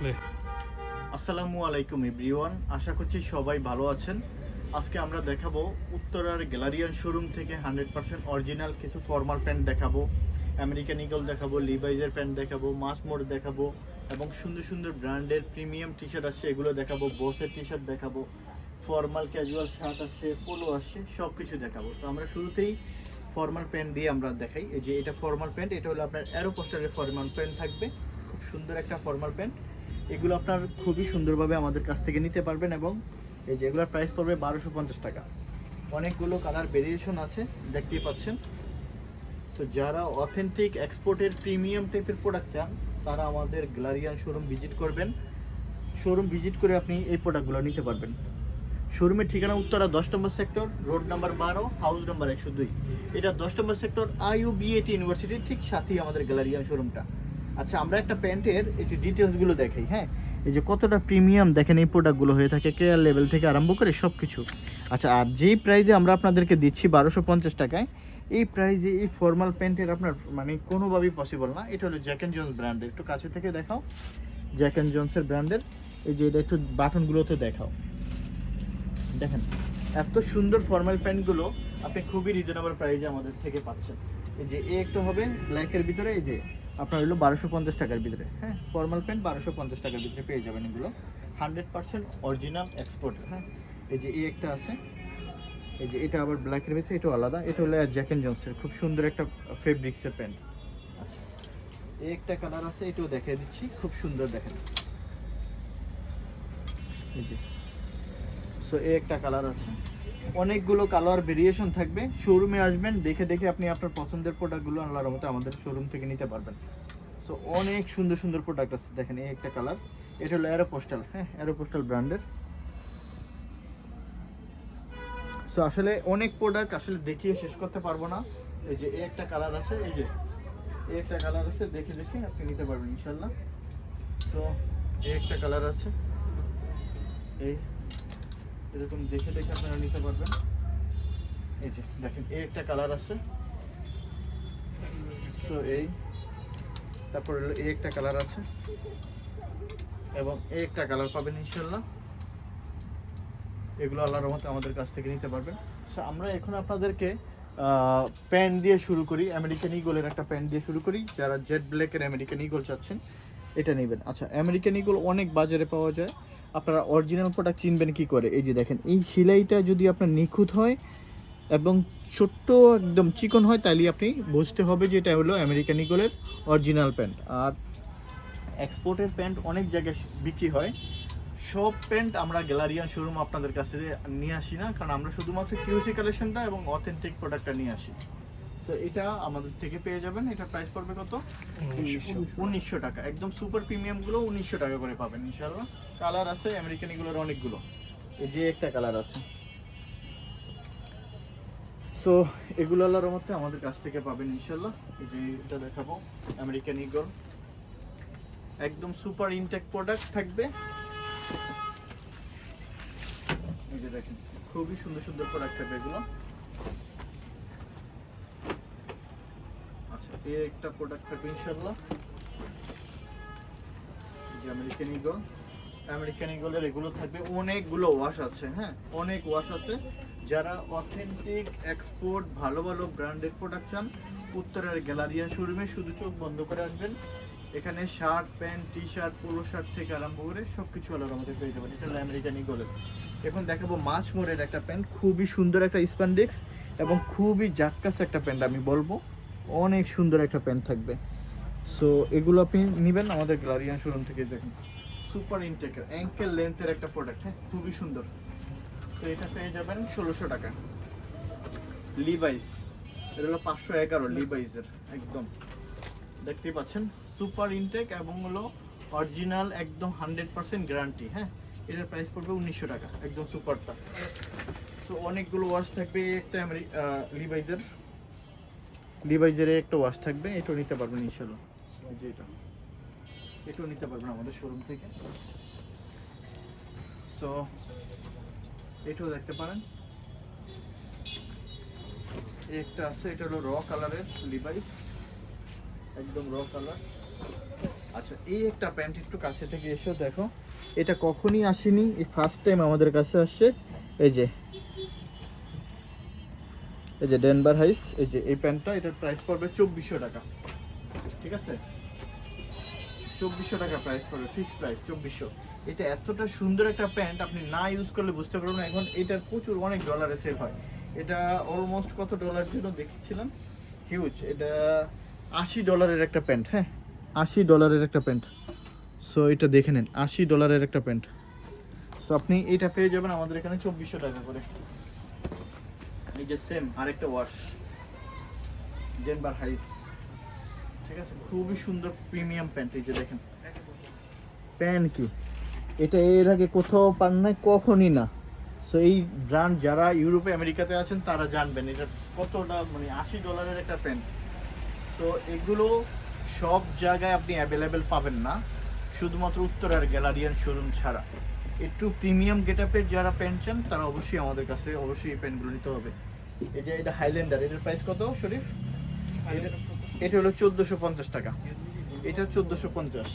Play আসসালামু আলাইকুম, everyone. আশা করছি সবাই ভালো আছেন। আজকে আমরা দেখাবো উত্তরার গ্যালারিয়ান শোরুম থেকে হান্ড্রেড পার্সেন্ট অরিজিনাল কিছু ফর্মাল প্যান্ট দেখাবো আমেরিকান ইগল দেখাবো লিভাইজের প্যান্ট দেখাবো মাসমোর দেখাবো, এবং সুন্দর সুন্দর ব্র্যান্ডের প্রিমিয়াম টি শার্ট আসছে, এগুলো দেখাবো বসের টি শার্ট দেখাবো ফর্মাল ক্যাজুয়াল শার্ট আসছে পোলো আসছে সব কিছু দেখাবো। তো আমরা শুরুতেই ফর্মাল প্যান্ট দিয়ে আমরা দেখাই। এই যে এটা ফর্মাল প্যান্ট এটা হলো আপনার অ্যারো পোস্টারের ফর্মাল প্যান্ট থাকবে। খুব সুন্দর একটা ফর্মাল প্যান্ট এগুলো আপনার খুবই সুন্দরভাবে আমাদের কাছ থেকে নিতে পারবেন এবং এই যে এগুলোর প্রাইস পড়বে বারোশো পঞ্চাশ টাকা। অনেকগুলো কালার ভেরিয়েশন আছে, দেখতেই পাচ্ছেন। সো যারা অথেন্টিক এক্সপোর্টের প্রিমিয়াম টাইপের প্রোডাক্ট চান, তারা আমাদের গ্যালারিয়ান শোরুম ভিজিট করবেন। শোরুম ভিজিট করে আপনি এই প্রোডাক্টগুলো নিতে পারবেন। শোরুমের ঠিকানা উত্তরা দশ নম্বর সেক্টর রোড নাম্বার বারো হাউস নাম্বার একশো দুই। এটা দশ নম্বর সেক্টর আইউ বিএটি ইউনিভার্সিটির ঠিক সাথেই আমাদের গ্যালারিয়ান শোরুমটা আচ্ছা আমরা একটা প্যান্টের এই যে ডিটেলসগুলো দেখাই হ্যাঁ? এই যে কতটা প্রিমিয়াম দেখেন এই প্রোডাক্টগুলো হয়ে থাকে কেয়ার লেভেল থেকে আরম্ভ করে সব কিছু আচ্ছা আর যেই প্রাইজে আমরা আপনাদেরকে দিচ্ছি বারোশো পঞ্চাশ টাকায়, এই প্রাইজে এই ফর্মাল প্যান্টের আপনার মানে কোনোভাবেই পসিবল না। এটা হলো জ্যাক জোন্স ব্র্যান্ডের একটু কাছে থেকে দেখাও। জ্যাক জোন্সের ব্র্যান্ডের এই যে এটা একটু বাটনগুলো তো দেখাও। দেখেন, এত সুন্দর ফর্মাল প্যান্টগুলো আপনি খুবই রিজনেবল প্রাইজে আমাদের থেকে পাচ্ছেন। এই যে এ একটা হবে ব্ল্যাকের ভিতরে এই যে আপনার হলো বারোশো পঞ্চাশ টাকার ভিতরে হ্যাঁ? ফর্মাল প্যান্ট বারোশো পঞ্চাশ টাকার ভিতরে পেয়ে যাবেন এগুলো। হান্ড্রেড পার্সেন্ট অরিজিনাল এক্সপোর্ট হ্যাঁ? এই যে এ একটা আছে, এই যে এটা আবার ব্ল্যাকের ভিতরে এটা আলাদা। এটা হলো জ্যাক অ্যান্ড জনসের খুব সুন্দর একটা ফেব্রিক্সের প্যান্ট আচ্ছা। এই একটা কালার আছে, এটাও দেখিয়ে দিচ্ছি, খুব সুন্দর দেখেন। এই যে। সো এই একটা কালার আছে। অনেকগুলো কালার ভেরিয়েশন থাকবে। শোরুমে আসবেন, দেখে দেখে আপনি আপনার পছন্দের প্রোডাক্টগুলো আল্লাহর মতো আমাদের শোরুম থেকে নিতে পারবেন। সো অনেক সুন্দর সুন্দর প্রোডাক্ট আছে, দেখেন এই একটা কালার এটা হলো অ্যারোপোস্টাল হ্যাঁ অ্যারোপোস্টাল ব্র্যান্ডের সো আসলে অনেক প্রোডাক্ট আসলে দেখিয়ে শেষ করতে পারব না। এই যে এই একটা কালার আছে, এই যে এই একটা কালার আছে, দেখে দেখে আপনি নিতে পারবেন ইনশাল্লাহ তো এই একটা কালার আছে। এই এরকম দেখে দেখে আপনারা নিতে পারবেন। এই যে, দেখেন, এই একটা কালার আছে। তো এই, তারপর এই একটা কালার আছে। এবং এই একটা কালার পাবেন ইনশাল্লাহ এগুলো আল্লাহর রহমতে আমাদের কাছ থেকে নিতে পারবেন। সো আমরা এখন আপনাদেরকে প্যান্ট দিয়ে শুরু করি। আমেরিকান ইগলের একটা প্যান্ট দিয়ে শুরু করি। যারা জেড ব্ল্যাকের আমেরিকান ইগল চাচ্ছেন, এটা নেবেন। আচ্ছা আমেরিকান ইগল অনেক বাজারে পাওয়া যায়। আপনারা অরিজিনাল প্রোডাক্ট চিনবেন কি করে? এই যে দেখেন, এই সেলাইটা যদি আপনার নিখুঁত হয় এবং ছোট্ট একদম চিকন হয় তাহলে আপনি বুঝতে হবে যে এটা হলো আমেরিকান ইগলের অরিজিনাল প্যান্ট। আর এক্সপোর্টের প্যান্ট অনেক জায়গায় বিক্রি হয়। সব প্যান্ট আমরা গ্যালারিয়ান শোরুম আপনাদের কাছে নিয়ে আসি না, কারণ আমরা শুধুমাত্র কিউসি কালেকশনটা এবং অথেন্টিক প্রোডাক্টটা নিয়ে আসি। তো এটা আমাদের থেকে পেয়ে যাবেন। এটা প্রাইস পড়বে কত? উনিশশো। টাকা। একদম সুপার প্রিমিয়ামগুলো উনিশশো টাকা করে পাবেন ইনশাল্লাহ কালার আছে আমেরিকান এগুলোর অনেকগুলো। এই যে একটা কালার আছে। সো এগুলো আল্লাহর মধ্যে আমাদের কাছ থেকে পাবেন ইনশাল্লাহ এই যে এটা দেখাবো আমেরিকান ইগল একদম সুপার ইনটেক প্রোডাক্ট থাকবে। এই যে দেখেন খুবই সুন্দর সুন্দর প্রোডাক্ট থাকবে এগুলো আচ্ছা একটা প্রোডাক্ট থাকবে ইনশাল্লাহ যে আমেরিকান ইগল আমেরিকান ইগলের এগুলো থাকবে। অনেকগুলো ওয়াশ আছে হ্যাঁ? অনেক ওয়াশ আছে। যারা অথেন্টিক এক্সপোর্ট ভালো ভালো ব্র্যান্ডেড প্রোডাক্ট চান, উত্তরের গ্যালারিয়া শোরুমে শুধু চোখ বন্ধ করে আসবেন। এখানে shirt pant T shirt polo shirt থেকে আরম্ভ করে সব কিছু আলাদা আমাদের পেয়ে যাবেন। এটা হলো আমেরিকান ইগলের এখন দেখাবো মাছ মোড়ের একটা প্যান্ট খুবই সুন্দর একটা স্প্যান্ডেক্স এবং খুবই জাক্কাস একটা প্যান্ট আমি বলব। অনেক সুন্দর একটা প্যান্ট থাকবে। সো এগুলো আপনি নেবেন আমাদের গ্লারিয়ান শোরুম থেকে দেখেন। সুপার ইনটেকের অ্যাঙ্কেল লেন্থের একটা প্রোডাক্ট হ্যাঁ? খুবই সুন্দর। তো এটা পেয়ে যাবেন ষোলোশো টাকা। লিভাইস এটা হলো পাঁচশো এগারো লিভাইসের একদম। দেখতেই পাচ্ছেন? সুপার ইনটেক এবং হলো অরিজিনাল একদম হান্ড্রেড পার্সেন্ট গ্যারান্টি হ্যাঁ? এটার প্রাইস পড়বে উনিশশো টাকা, একদম সুপারটা তো অনেকগুলো ওয়াশ থাকবে একটা লিভাইজের লিভাইজের একটা ওয়াশ থাকবে, এটাও নিতে পারবেন ইনশাল্লাহ এটাও নিতে পারবেন আমাদের শোরুম থেকে। সো এটাও দেখতে পারেন। একটা আছে, এটা হলো র কালারের লিভাইস একদম র কালার আচ্ছা এই একটা প্যান্ট একটু কাছে থেকে এসো দেখো। এটা কখনই আসেনি, এই ফার্স্ট টাইম আমাদের কাছে আসছে এই যে এই যে ডেনভার হাইস এই যে এই প্যান্টটা, এটার প্রাইস পড়বে চব্বিশশো টাকা। ঠিক আছে? চব্বিশশো টাকা প্রাইস পড়বে ফিক্স প্রাইস চব্বিশশো। এটা এতটা সুন্দর একটা প্যান্ট, আপনি না ইউজ করলে বুঝতে পারবেন এখন এটার প্রচুর অনেক ডলারে সেল হয়। এটা অলমোস্ট কত ডলার ছিল দেখছিলাম? হিউজ এটা আশি ডলারের একটা প্যান্ট হ্যাঁ? আশি ডলারের একটা প্যান্ট। সো এটা দেখে নেন, আশি ডলারের একটা প্যান্ট। সো আপনি এটা পেয়ে যাবেন আমাদের এখানে চব্বিশশো টাকা করে। যে সেম আরেকটা ওয়াশ ডেনভার হাইস ঠিক আছে? খুবই সুন্দর প্রিমিয়াম প্যান্ট এই যে দেখেন। প্যান্ট কি? এটা এর আগে কোথাও পান নাই, কখনই না। সো এই ব্র্যান্ড যারা ইউরোপে, আমেরিকাতে আছেন, তারা জানবেন এটা কতটা মানে আশি ডলারের একটা প্যান্ট তো এগুলো সব জায়গায় আপনি অ্যাভেলেবেল পাবেন না। শুধুমাত্র উত্তরার গ্যালারিয়ান শোরুম ছাড়া। একটু প্রিমিয়াম গেটআপের যারা প্যান্ট চান, তারা অবশ্যই আমাদের কাছে অবশ্যই এই প্যান্টগুলো নিতে হবে। এই যে এটা হাইল্যান্ডার এটার প্রাইস কত শরীফ? এটা- এটা হলো চোদ্দোশো পঞ্চাশ টাকা। এটা চোদ্দোশো পঞ্চাশ।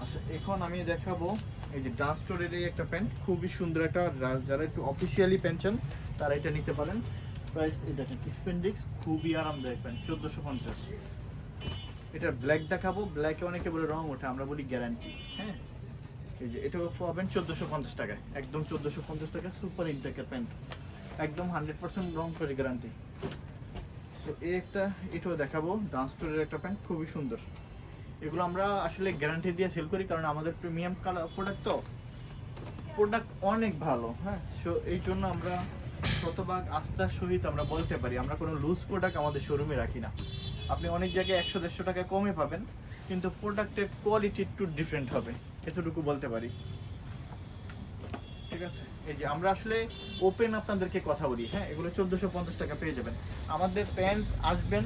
আচ্ছা এখন আমি দেখাবো এই যে ডান্স স্টোরের এই একটা প্যান্ট খুবই সুন্দর একটা যারা একটু অফিসিয়ালি প্যান্ট চান তারা এটা নিতে পারেন। প্রাইস এই দেখেন স্পেন্ডিক্স খুবই আরামদায়ক প্যান্ট চোদ্দোশো পঞ্চাশ। এটা ব্ল্যাক দেখাবো ব্ল্যাকে অনেকে বলে রং ওঠে আমরা বলি গ্যারান্টি হ্যাঁ? এই যে এটাও পাবেন চোদ্দোশো পঞ্চাশ টাকায় একদম চোদ্দোশো পঞ্চাশ টাকা সুপার ইনটেকের প্যান্ট একদম হান্ড্রেড পার্সেন্ট রং করে গ্যারান্টি তো এই একটা এটাও দেখাবো ডান্স স্টোরের একটা প্যান্ট খুবই সুন্দর। এগুলো আমরা আসলে গ্যারান্টি দিয়ে সেল করি, কারণ আমাদের প্রিমিয়াম কালার প্রোডাক্ট তো। প্রোডাক্ট অনেক ভালো হ্যাঁ? সো এই জন্য আমরা শতভাগ আস্থার সহিত আমরা বলতে পারি, আমরা কোনো লুজ প্রোডাক্ট আমাদের শোরুমে রাখি না। আপনি অনেক জায়গায় একশো, দেড়শো টাকা কমে পাবেন, কিন্তু প্রোডাক্টের কোয়ালিটি একটু ডিফারেন্ট হবে, এতটুকু বলতে পারি। আছে এই যে আমরা আসলে ওপেন আপনাদেরকে কথা বলি হ্যাঁ? এগুলো চোদ্দোশো পঞ্চাশ টাকা পেয়ে যাবেন। আমাদের প্যান্ট আসবেন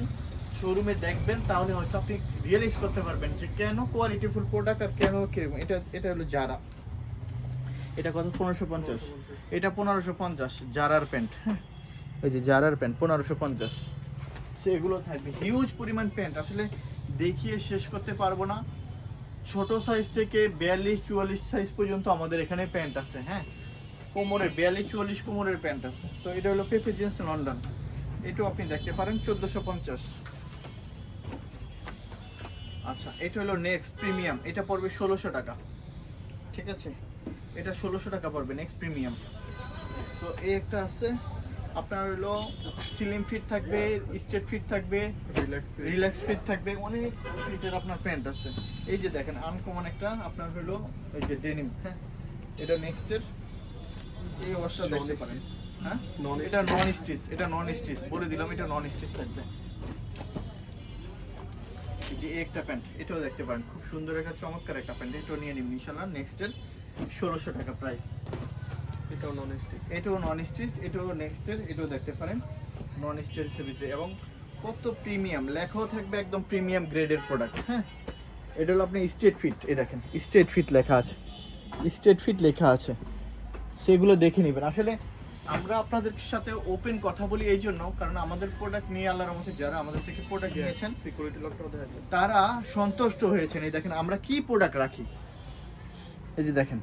শোরুমে দেখবেন, তাহলে হয়তো আপনি রিয়েলাইজ করতে পারবেন যে কেন কোয়ালিটিফুল প্রোডাক্ট আর কেন কীরকম এটা এটা হলো যারা এটা কত? পনেরোশো পঞ্চাশ। এটা পনেরোশো পঞ্চাশ জারার প্যান্ট হ্যাঁ? এই যে জারার প্যান্ট, পনেরোশো পঞ্চাশ। সেগুলো থাকবে। হিউজ পরিমাণ প্যান্ট। আসলে দেখিয়ে শেষ করতে পারব না। ছোট সাইজ থেকে বিয়াল্লিশ, চুয়াল্লিশ সাইজ পর্যন্ত আমাদের এখানে প্যান্ট আছে হ্যাঁ? কোমরের বিয়াল্লিশ চুয়াল্লিশ কোমরের প্যান্ট আছে। তো এটা হলো পেপে জিন্স লন্ডন এটাও আপনি দেখতে পারেন চোদ্দোশো পঞ্চাশ। আচ্ছা এটা হলো নেক্সট প্রিমিয়াম এটা পড়বে ষোলোশো টাকা। ঠিক আছে? এটা ষোলোশো টাকা পড়বে নেক্সট প্রিমিয়াম তো এই একটা আছে। আপনার হলো সিলিম ফিট থাকবে স্টেট ফিট থাকবে রিল্যাক্স রিল্যাক্স ফিট থাকবে অনেক ফিটের আপনার প্যান্ট আছে। এই যে দেখেন আনকমন একটা আপনার হলো এই যে ডেনিম হ্যাঁ? এটা নেক্সটের এই দেখতে পারেন। হ্যাঁ? এটা নন স্টিচ এটা নন স্টিচ বলে দিলাম এটা নন স্টিচ থাকবে যে একটা প্যান্ট এটাও দেখতে পারেন খুব সুন্দর একটা চমৎকার একটা প্যান্ট এটাও নিয়ে নিন ইনশাল্লাহ নেক্সটের ষোলোশো টাকা প্রাইস এটাও নন স্টিচ এটাও নন স্টিচ এটাও নেক্সটের এটাও দেখতে পারেন নন স্টিচের ভিতরে। এবং কত প্রিমিয়াম লেখাও থাকবে একদম প্রিমিয়াম গ্রেডের প্রোডাক্ট হ্যাঁ? এটা হলো আপনি স্টেট ফিট এই দেখেন স্টেট ফিট লেখা আছে স্টেট ফিট লেখা আছে। সেগুলো দেখে নেবেন। আসলে আমরা আপনাদের সাথে ওপেন কথা বলি এই জন্য কারণ আমাদের প্রোডাক্ট নিয়ে আল্লাহর মধ্যে যারা আমাদের থেকে প্রোডাক্ট নিয়েছেন সিকিউরিটি যায় তারা সন্তুষ্ট হয়েছেন। এই দেখেন আমরা কি প্রোডাক্ট রাখি? এই যে দেখেন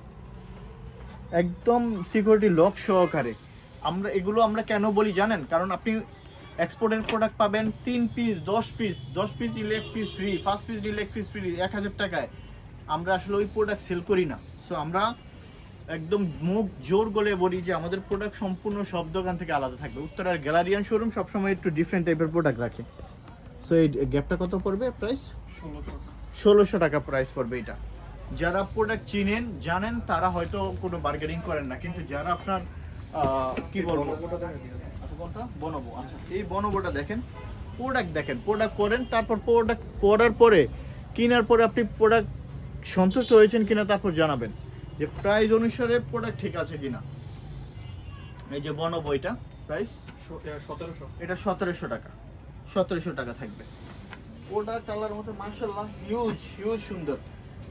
একদম সিকিউরিটি লক সহকারে। আমরা এগুলো আমরা কেন বলি জানেন? কারণ আপনি এক্সপোর্টের প্রোডাক্ট পাবেন তিন পিস দশ পিস দশ পিস নিলে এক পিস ফ্রি পাঁচ পিস নিলে এক পিস ফ্রি এক হাজার টাকায়। আমরা আসলে ওই প্রোডাক্ট সেল করি না। সো আমরা একদম মুখ জোর গলে বলি যে আমাদের প্রোডাক্ট সম্পূর্ণ সব দোকান থেকে আলাদা থাকবে। উত্তরার গ্যালারিয়ান শোরুম সবসময় একটু ডিফারেন্ট টাইপের প্রোডাক্ট রাখে। সো এই গ্যাপটা কত পড়বে প্রাইস ষোলোশো ষোলোশো টাকা প্রাইস পড়বে এটা। যারা প্রোডাক্ট চিনেন জানেন তারা হয়তো কোনো বার্গেনিং করেন না। কিন্তু যারা আপনার কি বলব? যায় আচ্ছা বনবো আচ্ছা এই বনবোটা দেখেন। প্রোডাক্ট দেখেন। প্রোডাক্ট করেন তারপর প্রোডাক্ট করার পরে কেনার পরে আপনি প্রোডাক্ট সন্তুষ্ট হয়েছেন কিনা তারপর জানাবেন। যে প্রাইস অনুসারে প্রোডাক্ট ঠিক আছে কিনা। এই যে বনবো এটা প্রাইস সতেরোশো। এটা সতেরোশো টাকা। সতেরোশো টাকা থাকবে। ওটা কালার মতো মার্শাল্লাহ হিউজ হিউজ সুন্দর।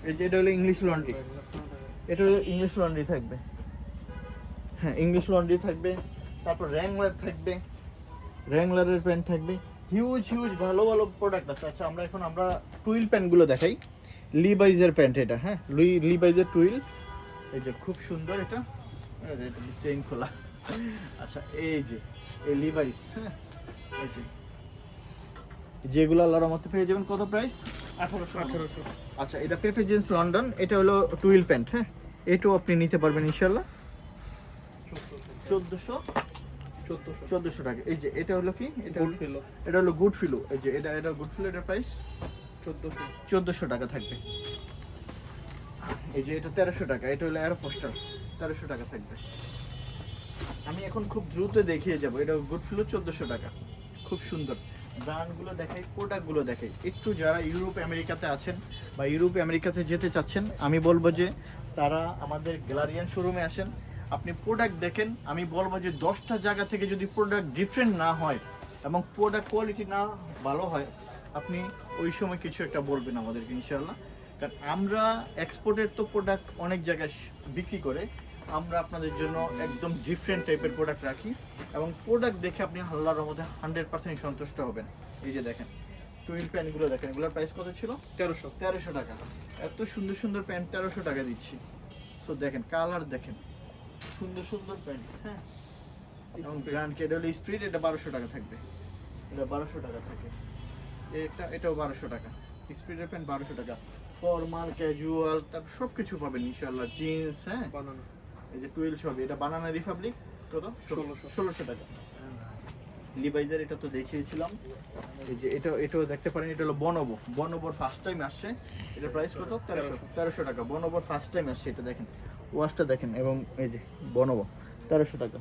এই যে এটা হলো ইংলিশ লন্ড্রি এটা হলো ইংলিশ লন্ড্রি থাকবে। হ্যাঁ ইংলিশ লন্ড্রি থাকবে। তারপর র্যাংলার থাকবে। র্যাংলারের প্যান্ট থাকবে। হিউজ হিউজ ভালো ভালো প্রোডাক্ট আছে। আচ্ছা আমরা এখন আমরা টুইল প্যান্টগুলো দেখাই। লিবাইজের প্যান্ট এটা হ্যাঁ? লুই লিবাইজের টুইল এই যে খুব সুন্দর এটা। চেইন খোলা। আচ্ছা এই যে এই লিবাইস হ্যাঁ? এই যে। যেগুলো আল্লাহর মধ্যে পেয়ে যাবেন কত প্রাইস আঠারোশো। আঠারোশো। আচ্ছা এটা পেপে জিন্স লন্ডন এটা হলো টুইল প্যান্ট হ্যাঁ? এটাও আপনি নিতে পারবেন ইনশাল্লাহ চোদ্দোশো? চোদ্দোশো। চোদ্দোশো টাকা। এই যে এটা হলো কি? এটা হলো ফিলো এটা হলো গুড ফিলো এই যে এটা এটা গুড ফিলো এটার প্রাইস চোদ্দোশো। চোদ্দোশো টাকা থাকবে। এই যে এটা তেরোশো টাকা, এটা হলো অ্যারো পোস্টার তেরোশো টাকা থাকবে। আমি এখন খুব দ্রুত দেখিয়ে যাব, এটা গুড ফ্লো চোদ্দোশো টাকা। খুব সুন্দর। ব্র্যান্ডগুলো দেখাই প্রোডাক্টগুলো দেখাই। একটু যারা ইউরোপ আমেরিকাতে আছেন বা ইউরোপ আমেরিকাতে যেতে চাচ্ছেন, আমি বলব যে তারা আমাদের গ্যালারিয়ান শোরুমে আসেন, আপনি প্রোডাক্ট দেখেন, আমি বলব যে দশটা জায়গা থেকে যদি প্রোডাক্ট ডিফারেন্ট না হয় এবং প্রোডাক্ট কোয়ালিটি না ভালো হয়, আপনি ওই সময় কিছু একটা বলবেন আমাদেরকে ইনশাল্লাহ কারণ আমরা এক্সপোর্টের তো প্রোডাক্ট অনেক জায়গায় বিক্রি করে আমরা আপনাদের জন্য একদম ডিফারেন্ট টাইপের প্রোডাক্ট রাখি এবং প্রোডাক্ট দেখে আপনি হাল্লার মধ্যে হান্ড্রেড পার্সেন্ট সন্তুষ্ট হবেন। এই যে দেখেন টুইল প্যান্টগুলো দেখেন এগুলোর প্রাইস কত ছিল? তেরোশো। তেরোশো টাকা। এত সুন্দর সুন্দর প্যান্ট তেরোশো টাকা দিচ্ছি। সো দেখেন কালার দেখেন। সুন্দর সুন্দর প্যান্ট হ্যাঁ। এবং ব্র্যান্ড এটা হলো স্প্রিড এটা বারোশো টাকা থাকবে। এটা বারোশো টাকা থাকে। এটা এটাও বারোশো টাকা। স্প্রিডের প্যান্ট বারোশো টাকা। ফর্মাল ক্যাজুয়াল তারপর সব কিছু পাবেন ইনশাল্লাহ জিন্স হ্যাঁ? বানানো। এই যে টুয়েলভ ছবি এটা বানানা রিপাবলিক কত? ষোলোশো। ষোলোশো টাকা। লিবাইজার এটা তো দেখিয়েছিলাম। এই যে এটা এটাও দেখতে পারেন এটা হলো বনবো বনবোর ফার্স্ট টাইম আসছে। এটা প্রাইস কত? তেরোশো। তেরোশো। টাকা। বনবোর ফার্স্ট টাইম আসছে এটা দেখেন। ওয়াশটা দেখেন এবং এই যে বনবো তেরোশো টাকা।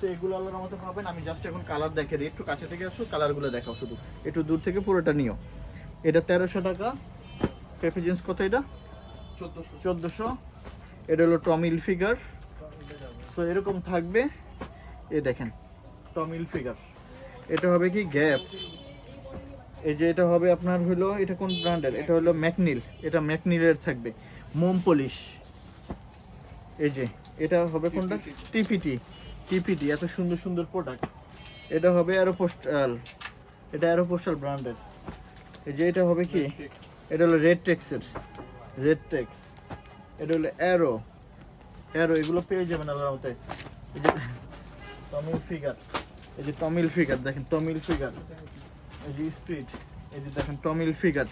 তো এগুলো আল্লাহর মতো পাবেন। আমি জাস্ট এখন কালার দেখে দিই। একটু কাছে থেকে আসো কালারগুলো দেখাও শুধু। একটু দূর থেকে পুরোটা নিও। এটা তেরোশো টাকা। পেপি জিন্স কত এটা? চোদ্দোশো। এটা হলো টমিল ফিগার তো এরকম থাকবে। এ দেখেন টমিল ফিগার এটা হবে কি গ্যাপ? এই যে এটা হবে আপনার হলো এটা কোন ব্র্যান্ডের? এটা হলো ম্যাকনিল। এটা ম্যাকনিলের থাকবে। মোম পলিশ। এই যে এটা হবে কোনটা? টিপিটি। টিপিটি এত সুন্দর সুন্দর প্রোডাক্ট এটা হবে অ্যারোপোস্টাল এটা অ্যারোপোস্টাল ব্র্যান্ডের এই যে এটা হবে কি? এটা হলো রেড টেক্সের রেড টেক্স এটা হলো অ্যারো অ্যারো এগুলো পেয়ে যাবেন আল্লাহর এই যে টমিল ফিগার এই যে টমিল ফিগার দেখেন টমিল ফিগার এই যে স্ট্রিট এই যে দেখেন টমিল ফিগার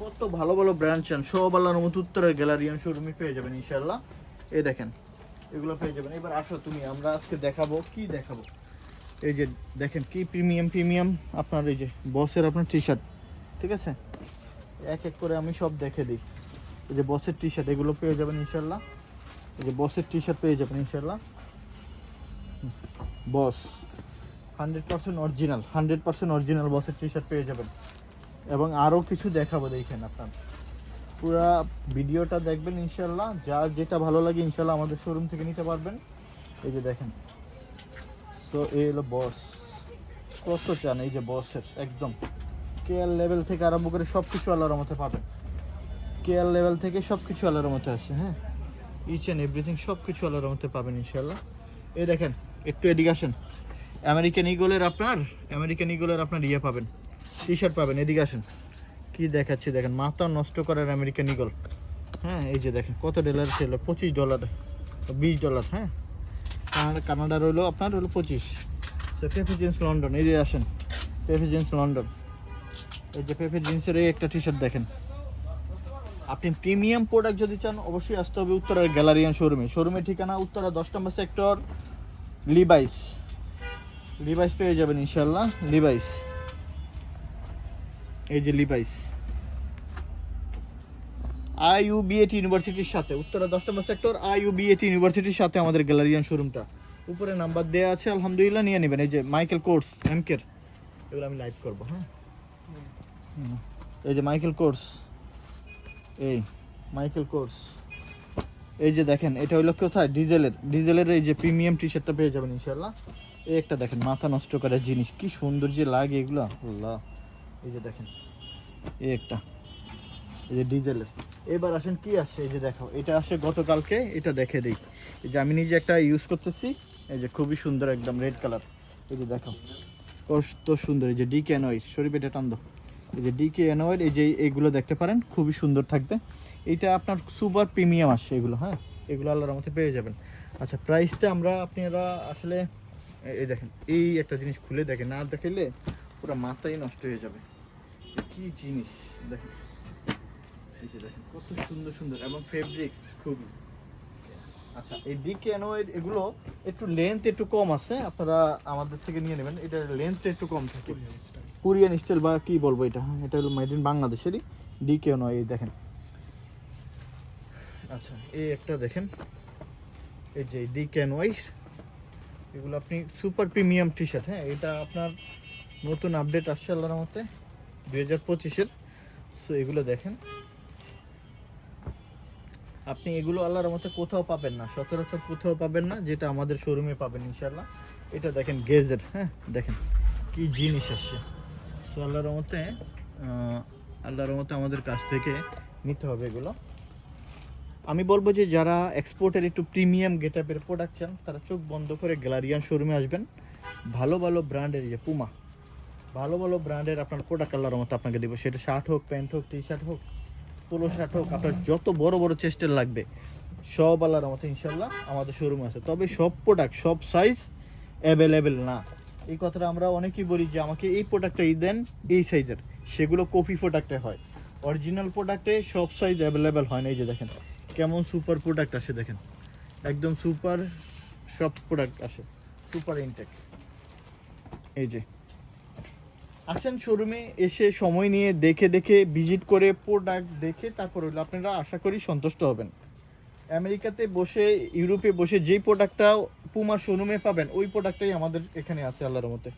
কত ভালো ভালো ব্র্যান্ড চান। সব আল্লাহর মতো উত্তরের গ্যালারিয়ান শোরুমে পেয়ে যাবেন ইনশাল্লাহ এই দেখেন, এগুলো পেয়ে যাবেন। এবার আসো তুমি, আমরা আজকে দেখাবো, কি দেখাবো? এই যে দেখেন কি প্রিমিয়াম প্রিমিয়াম আপনার এই যে বসের আপনার টি শার্ট ঠিক আছে? এক এক করে আমি সব দেখে দিই। এই যে বসের টি শার্ট এগুলো পেয়ে যাবেন ইনশাল্লাহ এই যে বসের টি শার্ট পেয়ে যাবেন ইনশাল্লাহ Boss hundred percent original hundred percent original বসের টি শার্ট পেয়ে যাবেন। এবং আরও কিছু দেখাবো, দেখেন আপনার। পুরা ভিডিওটা দেখবেন ইনশাল্লাহ যার যেটা ভালো লাগে ইনশাল্লাহ আমাদের শোরুম থেকে নিতে পারবেন। এই যে দেখেন। তো এই হলো বস কত চান এই যে বসের একদম। কেয়ার লেভেল থেকে আরম্ভ করে সব কিছু আল্লাহর মধ্যে পাবেন। কেয়ার লেভেল থেকে সব কিছু আল্লাহর মধ্যে আছে হ্যাঁ? ইচ অ্যান্ড এভরিথিং সব কিছু আল্লাহর মধ্যে পাবেন ইনশাল্লাহ এই দেখেন, একটু এদিকে আসেন। আমেরিকান ইগলের আপনার আমেরিকান ইগলের আপনার ইয়ে পাবেন টি শার্ট পাবেন, এদিকে আসেন। কি দেখাচ্ছি, দেখেন, মাথা নষ্ট করার আমেরিকান ইগল হ্যাঁ এই যে দেখেন, কত ডলার ছিল? পঁচিশ ডলার বিশ ডলার হ্যাঁ? কানাডা কানাডা রইল আপনার হলো পঁচিশ। সো লন্ডন এই যে আসেন পেপি জিন্স লন্ডন এই যে পেপি জিন্সের এই একটা টি শার্ট দেখেন। আপনি প্রিমিয়াম প্রোডাক্ট যদি চান, অবশ্যই আসতে হবে উত্তরার গ্যালারিয়ান শোরুমে। শোরুমের ঠিকানা উত্তরা দশ নম্বর সেক্টর লিবাইস লিবাইস পেয়ে যাবেন ইনশাল্লাহ লিবাইস এই যে লিবাইস আইইউবিএটি ইউনিভার্সিটির সাথে, উত্তরা দশ নম্বর সেক্টর আইইউবিএটি ইউনিভার্সিটির সাথে আমাদের গ্যালারিয়ান শোরুমটা। উপরে নাম্বার দেওয়া আছে, আলহামদুলিল্লাহ, নিয়ে নেবেন। এই যে মাইকেল কোর্স এমকের এগুলো আমি লাইভ করব হ্যাঁ। এই যে মাইকেল কোর্স এই মাইকেল কোর্স এই যে দেখেন এটা হলো কোথায় ডিজেলের ডিজেলের এই যে প্রিমিয়াম টি শার্টটা পেয়ে যাবেন ইনশাল্লাহ এই একটা দেখেন মাথা নষ্ট করার জিনিস কি সুন্দর যে লাগে এগুলো আল্লাহ এই যে দেখেন এই একটা এই যে ডিজেলের এবার আসেন কি আসছে এই যে দেখো এটা আসে গতকালকে এটা দেখে দিই এই যে আমি নিজে একটা ইউজ করতেছি এই যে খুবই সুন্দর একদম রেড কালার এই যে দেখো কত সুন্দর এই যে ডি ক্যান ওই শরীফ এটা টান এই যে ডিকে অ্যানোয়েড এই যে এইগুলো দেখতে পারেন, খুবই সুন্দর থাকবে। এইটা আপনার সুপার প্রিমিয়াম আসছে এগুলো হ্যাঁ? এগুলো আল্লাহর মধ্যে পেয়ে যাবেন। আচ্ছা প্রাইসটা আমরা আপনারা আসলে এই দেখেন, এই একটা জিনিস খুলে দেখেন না দেখাইলে পুরো মাথাই নষ্ট হয়ে যাবে। কি জিনিস, দেখেন। এই যে দেখেন, কত সুন্দর সুন্দর, এবং ফেব্রিক্স খুবই। আচ্ছা এই ডিকে অ্যানোয়েড এগুলো একটু লেন্থ একটু কম আছে আপনারা আমাদের থেকে নিয়ে নেবেন। এটা লেন্থটা একটু কম থাকে। কোরিয়ান স্টাইল বা কি বলব এটা? হ্যাঁ, এটা হলো মেড ইন বাংলাদেশেরই ডিকে নয় এই দেখেন। আচ্ছা এই একটা দেখেন। এই যে ডিকে ওয়াই এগুলো আপনি সুপার প্রিমিয়াম টি শার্ট হ্যাঁ এটা আপনার নতুন আপডেট আসছে আল্লাহর মতে দুই হাজার পঁচিশের। সো এগুলো দেখেন। আপনি এগুলো আল্লাহর মতে কোথাও পাবেন না, সচরাচর কোথাও পাবেন না, যেটা আমাদের শোরুমে পাবেন ইনশাল্লাহ এটা দেখেন গেজের হ্যাঁ দেখেন কি জিনিস আসছে। সো আল্লাহর মতে আল্লাহর মতে আমাদের কাছ থেকে নিতে হবে এগুলো। আমি বলব যে যারা এক্সপোর্টের একটু প্রিমিয়াম গেট গেটআপের প্রোডাকশন তারা চোখ বন্ধ করে গ্যালারিয়ান শোরুমে আসবেন। ভালো ভালো ব্র্যান্ডের যে পুমা ভালো ভালো ব্র্যান্ডের আপনার প্রোডাক্ট আল্লাহর মতো আপনাকে দেবো। সেটা শার্ট হোক প্যান্ট হোক টি শার্ট হোক পোলো শার্ট হোক আপনার যত বড় বড় চেস্টের লাগবে, সব আল্লাহর মতো ইনশাল্লাহ আমাদের শোরুমে আছে। তবে সব প্রোডাক্ট সব সাইজ অ্যাভেলেবেল না। এই কথাটা আমরা অনেকেই বলি যে, আমাকে এই প্রোডাক্টটা এই দেন, এই সাইজের সেগুলো কপি প্রোডাক্টে হয়। অরিজিনাল প্রোডাক্টে সব সাইজ অ্যাভেলেবেল হয় না। এই যে দেখেন, কেমন সুপার প্রোডাক্ট আসে দেখেন। একদম সুপার সব প্রোডাক্ট আসে সুপার ইনটেক এই যে আসেন শোরুমে এসে সময় নিয়ে দেখে দেখে ভিজিট করে প্রোডাক্ট দেখে তারপর হলো আপনারা আশা করি সন্তুষ্ট হবেন। আমেরিকাতে বসে, ইউরোপে বসে যেই প্রোডাক্টটা পুমার শোরুমে পাবেন, ওই প্রোডাক্টটাই আমাদের এখানে আছে আল্লাহর মতে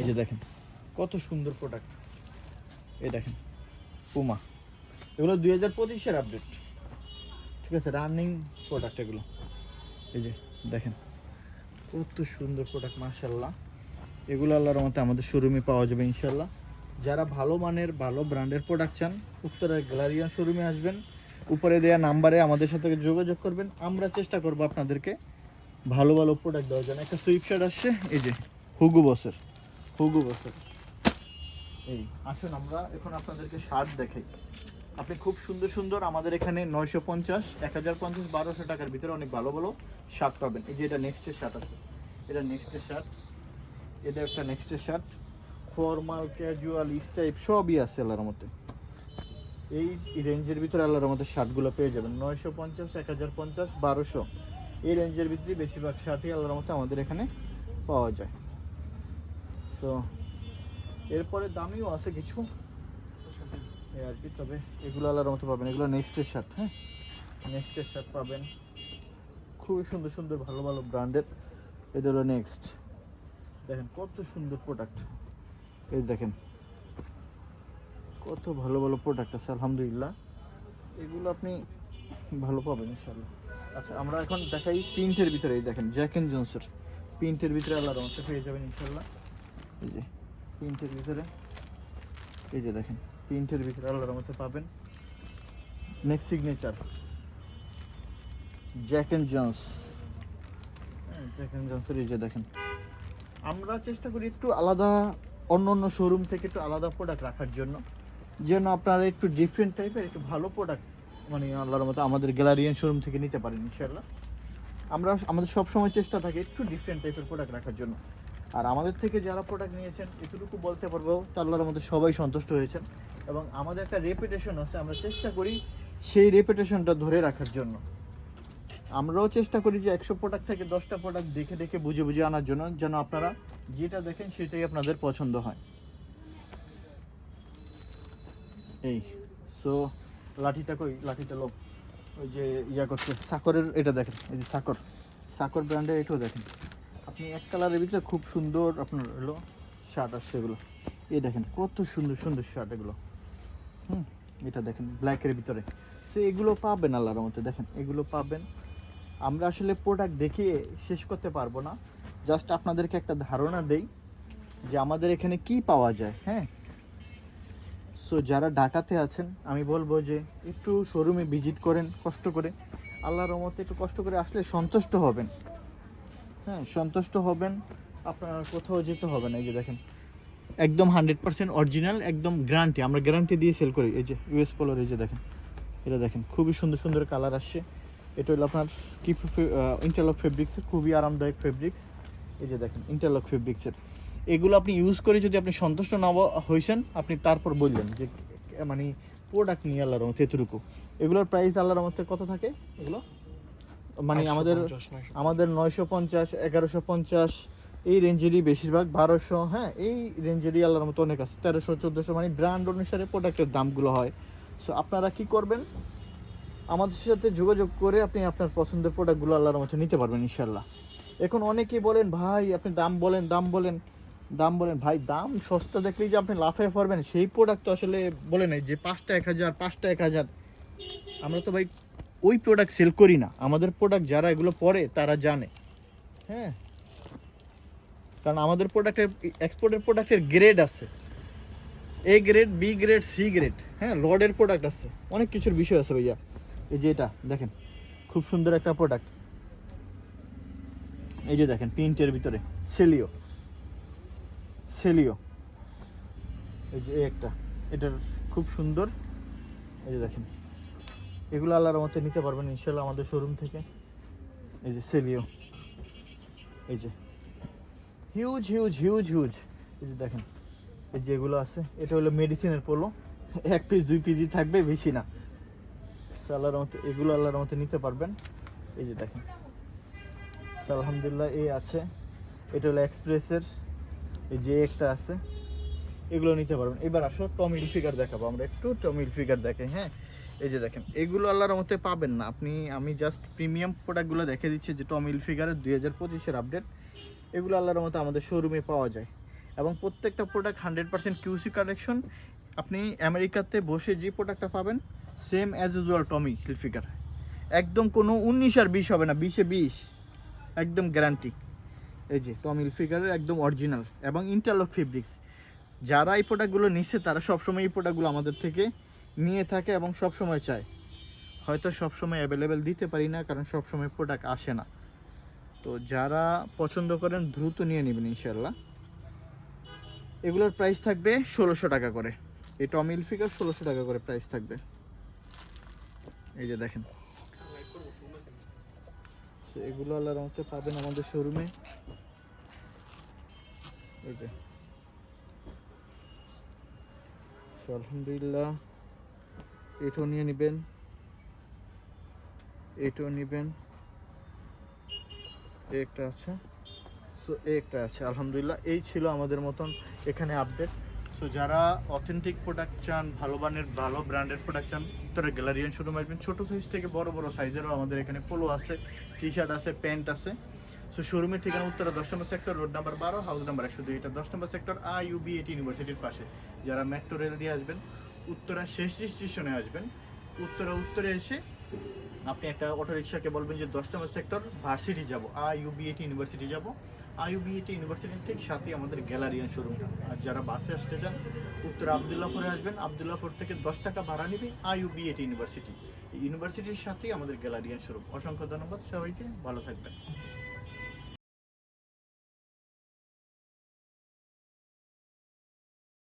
এই যে দেখেন, কত সুন্দর প্রোডাক্ট এই দেখেন পুমা এগুলো দুই হাজার পঁচিশের আপডেট ঠিক আছে রানিং প্রোডাক্ট এগুলো। এই যে দেখেন, কত সুন্দর প্রোডাক্ট মার্শাল্লাহ এগুলো আল্লাহর মতে আমাদের শোরুমে পাওয়া যাবে ইনশাল্লাহ যারা ভালো মানের, ভালো ব্র্যান্ডের প্রোডাক্ট চান, উত্তরের গ্যালারিয়ান শোরুমে আসবেন, উপরে দেওয়া নাম্বারে আমাদের সাথে যোগাযোগ করবেন। আমরা চেষ্টা করব আপনাদেরকে ভালো ভালো প্রোডাক্ট দেওয়ার জন্য। একটা সুইপ শার্ট আসছে, এই যে হুগু বসের হুগু বসের এই, আসুন আমরা এখন আপনাদেরকে শার্ট দেখাই। আপনি খুব সুন্দর সুন্দর আমাদের এখানে নয়শো পঞ্চাশ, এক হাজার পঞ্চাশ, বারোশো টাকার ভিতরে অনেক ভালো ভালো শার্ট পাবেন। এই যে এটা নেক্সটের শার্ট আছে। এটা নেক্সটের শার্ট এটা একটা নেক্সটের শার্ট ফর্মাল ক্যাজুয়াল টাইপ সবই আছে আল্লাহর মধ্যে এই রেঞ্জের ভিতরে আল্লাহর মধ্যে শার্টগুলো পেয়ে যাবেন। নয়শো পঞ্চাশ, এক হাজার পঞ্চাশ, বারোশো। এই রেঞ্জের ভিতরে বেশিরভাগ শার্টই আল্লাহর মধ্যে আমাদের এখানে পাওয়া যায়। সো এরপরে দামিও আছে কিছু। আর কি, তবে এগুলো আল্লাহর মতো পাবেন। এগুলো নেক্সটের শার্ট হ্যাঁ? নেক্সটের শার্ট পাবেন। খুবই সুন্দর সুন্দর, ভালো ভালো ব্র্যান্ডের এটা হলো নেক্সট দেখেন, কত সুন্দর প্রোডাক্ট এই দেখেন, কত ভালো ভালো প্রোডাক্ট আছে, আলহামদুলিল্লাহ। এগুলো আপনি ভালো পাবেন ইনশাল্লাহ আচ্ছা আমরা এখন দেখাই প্রিন্টের ভিতরে, এই দেখেন জ্যাক এন্ড জোন্সের প্রিন্টের ভিতরে আল্লাহর মতো পেয়ে যাবেন ইনশাল্লাহ এই যে প্রিন্টের ভিতরে, এই যে দেখেন প্রিন্টের ভিতরে আল্লাহর মতো পাবেন। Next signature Jack and Jones Jack and জন্সের এই যে দেখেন আমরা চেষ্টা করি একটু আলাদা, অন্য অন্য শোরুম থেকে একটু আলাদা প্রোডাক্ট রাখার জন্য। যেন আপনারা একটু ডিফারেন্ট টাইপের একটু ভালো প্রোডাক্ট মানে আল্লাহর মতো আমাদের গ্যালারিয়ান শোরুম থেকে নিতে পারেন ইনশাল্লাহ আমরা আমাদের সব সময় চেষ্টা থাকে একটু ডিফারেন্ট টাইপের প্রোডাক্ট রাখার জন্য। আর আমাদের থেকে যারা প্রোডাক্ট নিয়েছেন, এতটুকু বলতে পারব তা আল্লাহর মধ্যে সবাই সন্তুষ্ট হয়েছেন। এবং আমাদের একটা রেপুটেশন আছে, আমরা চেষ্টা করি সেই রেপুটেশনটা ধরে রাখার জন্য। আমরাও চেষ্টা করি যে একশো প্রোডাক্ট থেকে দশটা প্রোডাক্ট দেখে দেখে বুঝে বুঝে আনার জন্য, যেন আপনারা যেটা দেখেন সেটাই আপনাদের পছন্দ হয়। এই সো লাঠিটা কই? লাঠিটা লোক ওই যে ইয়া করছে, সাকরের এটা দেখেন, এই যে সাকর। সাকর ব্র্যান্ডের এটাও দেখেন। আপনি এক কালারের ভিতরে খুব সুন্দর আপনার হলো শার্ট আসছে এগুলো। এই দেখেন, কত সুন্দর সুন্দর শার্ট এগুলো। হুম, এটা দেখেন ব্ল্যাকের ভিতরে। সে এগুলো পাবেন আল্লাহর মধ্যে দেখেন, এগুলো পাবেন আমরা আসলে প্রোডাক্ট দেখিয়ে শেষ করতে পারব না। জাস্ট আপনাদেরকে একটা ধারণা দেই যে আমাদের এখানে কি পাওয়া যায় হ্যাঁ? সো যারা ঢাকাতে আছেন, আমি বলব যে একটু শোরুমে ভিজিট করেন, কষ্ট করে। আল্লাহর রহমতে একটু কষ্ট করে আসলে সন্তুষ্ট হবেন। হ্যাঁ সন্তুষ্ট হবেন, আপনার কোথাও যেতে হবে না। এই যে দেখেন, একদম হান্ড্রেড পার্সেন্ট অরিজিনাল একদম গ্যারান্টি আমরা গ্যারান্টি দিয়ে সেল করি। এই যে ইউএস পোলোর এই যে দেখেন, এটা দেখেন, খুবই সুন্দর সুন্দর কালার আসছে। এটা হলো আপনার কি ইন্টারলক ফেব্রিক্সের খুবই আরামদায়ক ফেব্রিক্স এই যে দেখেন ইন্টারলক ফেব্রিক্সের এগুলো আপনি ইউজ করে যদি আপনি সন্তুষ্ট না হয়েছেন আপনি তারপর বললেন যে মানে প্রোডাক্ট নিয়ে আল্লাহর মতো এতটুকু। এগুলোর প্রাইস আল্লাহর মতো কত থাকে এগুলো? মানে আমাদের আমাদের নয়শো পঞ্চাশ এগারোশো পঞ্চাশ এই রেঞ্জেরই বেশিরভাগ। বারোশো হ্যাঁ এই রেঞ্জেরই আল্লাহর মতো অনেক আছে। তেরোশো চোদ্দোশো মানে ব্র্যান্ড অনুসারে প্রোডাক্টের দামগুলো হয়। সো আপনারা কি করবেন? আমাদের সাথে যোগাযোগ করে আপনি আপনার পছন্দের প্রোডাক্টগুলো আল্লাহর মতো নিতে পারবেন ইনশাল্লাহ এখন অনেকেই বলেন, ভাই, আপনি দাম বলেন দাম বলেন দাম বলেন। ভাই, দাম সস্তা দেখলেই যে আপনি লাফায় পারবেন সেই প্রোডাক্ট তো আসলে বলে নাই যে পাঁচটা এক হাজার, পাঁচটা এক হাজার। আমরা তো ভাই ওই প্রোডাক্ট সেল করি না। আমাদের প্রোডাক্ট যারা এগুলো পরে, তারা জানে। হ্যাঁ? কারণ আমাদের প্রোডাক্টের এক্সপোর্টের প্রোডাক্টের গ্রেড আছে। A grade B grade C grade হ্যাঁ? লডের প্রোডাক্ট আছে। অনেক কিছুর বিষয় আছে ভাইয়া। এই যে এটা, দেখেন, খুব সুন্দর একটা প্রোডাক্ট এই যে দেখেন প্রিন্টের ভিতরে সেলিও সেলিও এই যে একটা, এটার খুব সুন্দর। এই যে দেখেন, এগুলো আল্লাহর মতে নিতে পারবেন ইনশাল্লাহ আমাদের শোরুম থেকে। এই যে সেলিও এই যে হিউজ হিউজ হিউজ হিউজ এই যে দেখেন, এই যে এগুলো আছে, এটা হলো মেডিসিনের পোলো। এক পিস দুই পিজি থাকবে, বেশি না। সো আল্লাহর মতে এগুলো আল্লাহর মতে নিতে পারবেন। এই যে দেখেন। আলহামদুলিল্লাহ এই আছে। এটা হলো এক্সপ্রেসের এই যে একটা আছে, এগুলো নিতে পারবেন। এবার আসো টমিল ফিগার দেখাবো। আমরা একটু টমিল ফিগার দেখে হ্যাঁ? এই যে দেখেন, এগুলো আল্লাহর মতে পাবেন না। আপনি, আমি জাস্ট প্রিমিয়াম প্রোডাক্টগুলো দেখে দিচ্ছি যে টমিল ফিগারের দুই হাজার পঁচিশের আপডেট এগুলো আল্লাহর মতো আমাদের শোরুমে পাওয়া যায়। এবং প্রত্যেকটা product hundred percent QC collection আপনি আমেরিকাতে বসে যে প্রোডাক্টটা পাবেন same as usual Tommy Hilfiger একদম কোনো উনিশ আর বিশ হবে না, বিশে বিশ। একদম গ্যারান্টি এই যে টম হিলফিগারের একদম অরিজিনাল এবং ইন্টারলক ফেব্রিক্স যারা এই প্রোডাক্টগুলো নিচ্ছে তারা সবসময় এই প্রোডাক্টগুলো আমাদের থেকে নিয়ে থাকে এবং সবসময় চায়। হয়তো সবসময় অ্যাভেলেবেল দিতে পারি না, কারণ সবসময় প্রোডাক্ট আসে না। তো যারা পছন্দ করেন, দ্রুত নিয়ে নেবেন ইনশাল্লাহ এগুলোর প্রাইস থাকবে ষোলোশো টাকা করে। এই টম ইলফিকার ষোলোশো টাকা করে প্রাইস থাকবে। এই যে দেখেন। এগুলো আল্লাহর মধ্যে পাবেন আমাদের শোরুমে। এই যে। আলহামদুলিল্লাহ, এটাও নিয়ে নেবেন। এটাও নেবেন। একটা আছে। সো একটা আছে। আলহামদুলিল্লাহ, এই ছিল আমাদের মতন এখানে আপডেট সো যারা অথেন্টিক প্রোডাক্ট চান, ভালো মানের, ভালো ব্র্যান্ডের প্রোডাক্ট চান, তারা গ্যালারিয়ান শোরুম আসবেন। ছোটো সাইজ থেকে বড় বড় সাইজেরও আমাদের এখানে পোলো আছে টি শার্ট আছে প্যান্ট আছে। সো শোরুমের ঠিকানা উত্তরা দশ নম্বর সেক্টর রোড নাম্বার বারো হাউস নাম্বার একশো দুই। এটা দশ নম্বর সেক্টর আই ইউবি এটি ইউনিভার্সিটির পাশে। যারা মেট্রো রেল দিয়ে আসবেন, উত্তরা শেষ স্টেশনে আসবেন উত্তরা উত্তরে এসে আপনি একটা অটো রিক্সাকে বলবেন যে দশ নম্বর সেক্টর, ভার্সিটি যাব আই ইউবিএটি ইউনিভার্সিটি যাব। আই ইউনিভার্সিটির ঠিক সাথে আমাদের গ্যালারিয়ান শোরুমটা আর যারা বাসে আসতে চান, উত্তর আবদুল্লাপুরে আসবেন। আবদুল্লাপুর থেকে দশ টাকা ভাড়া নেবে আই ইউবিএটি ইউনিভার্সিটি ইউনিভার্সিটির সাথেই আমাদের গ্যালারিয়ান শোরুম। অসংখ্য ধন্যবাদ সবাইকে। ভালো থাকবেন।